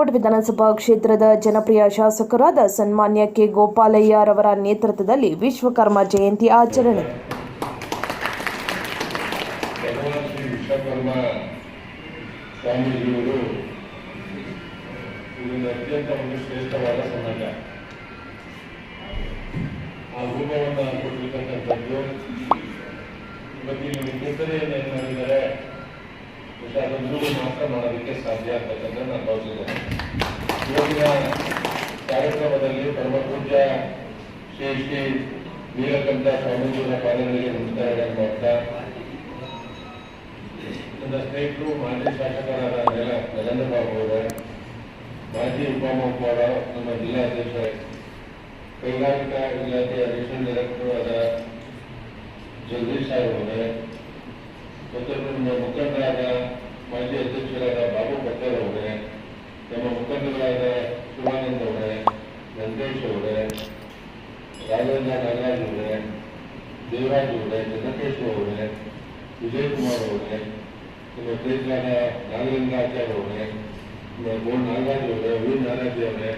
ಬಾಗಲಕೋಟೆ ವಿಧಾನಸಭಾ ಕ್ಷೇತ್ರದ ಜನಪ್ರಿಯ ಶಾಸಕರಾದ ಸನ್ಮಾನ್ಯ ಕೆ ಗೋಪಾಲಯ್ಯರವರ ನೇತೃತ್ವದಲ್ಲಿ ವಿಶ್ವಕರ್ಮ ಜಯಂತಿ ಆಚರಣೆ. ಅದೊಂದು ಮಾತ್ರ ಮಾಡೋದಕ್ಕೆ ಸಾಧ್ಯ ಆಗ್ತಕ್ಕಂಥ ನಾನು ಭಾವಿಸಿದ್ದೇನೆ ಇವತ್ತಿನ ಕಾರ್ಯಕ್ರಮದಲ್ಲಿ ಪರಮ ಪೂಜ್ಯ ಶ್ರೀ ಶ್ರೀ ನೀಲಕಂಠ ಸ್ವಾಮೀಜಿಯವರ ಕಾರ್ಯಗಳಿಗೆ ನಮಸ್ಕಾರ ಮಾಡ್ತಾ, ನನ್ನ ಸ್ನೇಹಿತರು, ಮಾಜಿ ಶಾಸಕರಾದ ನರೇಂದ್ರ ಬಾಬು ಅವರೇ, ಮಾಜಿ ಉಪಮುಖ್ಯರ ನಮ್ಮ ಜಿಲ್ಲಾಧ್ಯಕ್ಷ ಕೈಗಾರಿಕಾ ಇಲಾಖೆ ಅಡಿಷನಲ್ ಡೈರೆಕ್ಟರ್ ಆದ ಜಗದೀಶ್ ಸಾಹೇಬ್ ಅವರೇ, ಮತ್ತು ನಮ್ಮ ಮುಖಂಡರಾದ ನಮ್ಮ ಮುಖಂಡರಾದ ಶಿವಾನಂದ್ ಅವರೇ ವೆಂಕಟೇಶ್ ಅವರೇ ರಾಘವೇಂದ್ರ ನಾಗರಾಜ್ ಅವರೆ ದೇವರಾಜ್ ಅವರೇ ಚಂದ್ರಕೇಶ್ ಅವರೇ ವಿಜಯ್ ಕುಮಾರ್ ಅವರೇ ನಮ್ಮ ಪ್ರೀತಿಯಾದ ನಾಗಲಿಂಗಾಚಾರ್ಯ ಅವರೇ ನಮ್ಮ ಗೋಲ್ ನಾಗರಾಜ್ ಅವರೇ ವಿ ನಾಗರಾಜ್ ಅವರೇ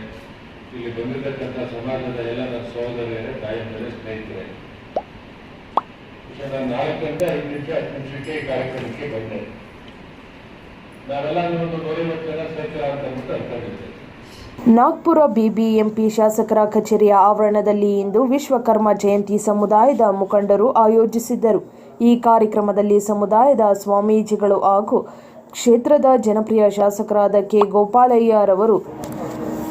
ಇಲ್ಲಿ ಬಂದಿರತಕ್ಕಂಥ ಸಮಾಜದ ಎಲ್ಲ ನನ್ನ ಸಹೋದರಿಯರೇ, ತಾಯಂದಿರೇ, ಸ್ನೇಹಿತರೆ. ನಾನು ಗಂಟೆ ಐದು ನಿಮಿಷ ಹತ್ತು ನಿಮಿಷಕ್ಕೆ ಕಾರ್ಯಕ್ರಮಕ್ಕೆ ಬಂದೆ. ನಾಗ್ಪುರ ಬಿಬಿಎಂಪಿ ಶಾಸಕರ ಕಚೇರಿಯ ಆವರಣದಲ್ಲಿ ಇಂದು ವಿಶ್ವಕರ್ಮ ಜಯಂತಿ ಸಮುದಾಯದ ಮುಖಂಡರು ಆಯೋಜಿಸಿದ್ದರು. ಈ ಕಾರ್ಯಕ್ರಮದಲ್ಲಿ ಸಮುದಾಯದ ಸ್ವಾಮೀಜಿಗಳು ಹಾಗೂ ಕ್ಷೇತ್ರದ ಜನಪ್ರಿಯ ಶಾಸಕರಾದ ಕೆ ಗೋಪಾಲಯ್ಯರವರು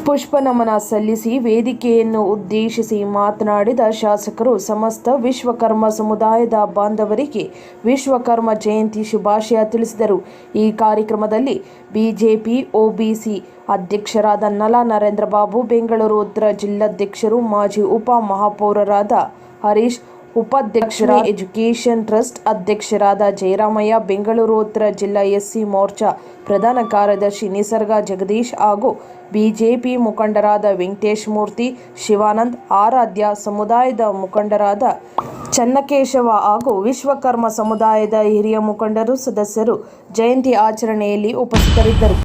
ಪುಷ್ಪನಮನ ಸಲ್ಲಿಸಿ ವೇದಿಕೆಯನ್ನು ಉದ್ದೇಶಿಸಿ ಮಾತನಾಡಿದ ಶಾಸಕರು, ಸಮಸ್ತ ವಿಶ್ವಕರ್ಮ ಸಮುದಾಯದ ಬಾಂಧವರಿಗೆ ವಿಶ್ವಕರ್ಮ ಜಯಂತಿ ಶುಭಾಶಯ ತಿಳಿಸಿದರು. ಈ ಕಾರ್ಯಕ್ರಮದಲ್ಲಿ ಬಿಜೆಪಿ, ಒಬಿಸಿ ಅಧ್ಯಕ್ಷರಾದ ನಲ ನರೇಂದ್ರ ಬಾಬು, ಬೆಂಗಳೂರು ಉತ್ತರ ಜಿಲ್ಲಾಧ್ಯಕ್ಷರು, ಮಾಜಿ ಉಪ ಮಹಾಪೌರರಾದ ಹರೀಶ್ ಉಪಾಧ್ಯಕ್ಷರ ಎಜುಕೇಷನ್ ಟ್ರಸ್ಟ್ ಅಧ್ಯಕ್ಷರಾದ ಜಯರಾಮಯ್ಯ ಬೆಂಗಳೂರು ಉತ್ತರ ಜಿಲ್ಲಾ ಎಸ್ಸಿ ಮೋರ್ಚಾ ಪ್ರಧಾನ ಕಾರ್ಯದರ್ಶಿ ನಿಸರ್ಗ ಜಗದೀಶ್ ಹಾಗೂ ಬಿಜೆಪಿ ಮುಖಂಡರಾದ ವೆಂಕಟೇಶ್ ಮೂರ್ತಿ, ಶಿವಾನಂದ್, ಆರಾಧ್ಯ ಸಮುದಾಯದ ಮುಖಂಡರಾದ ಚನ್ನಕೇಶವ ಹಾಗೂ ವಿಶ್ವಕರ್ಮ ಸಮುದಾಯದ ಹಿರಿಯ ಮುಖಂಡರು, ಸದಸ್ಯರು ಜಯಂತಿ ಆಚರಣೆಯಲ್ಲಿ ಉಪಸ್ಥಿತರಿದ್ದರು.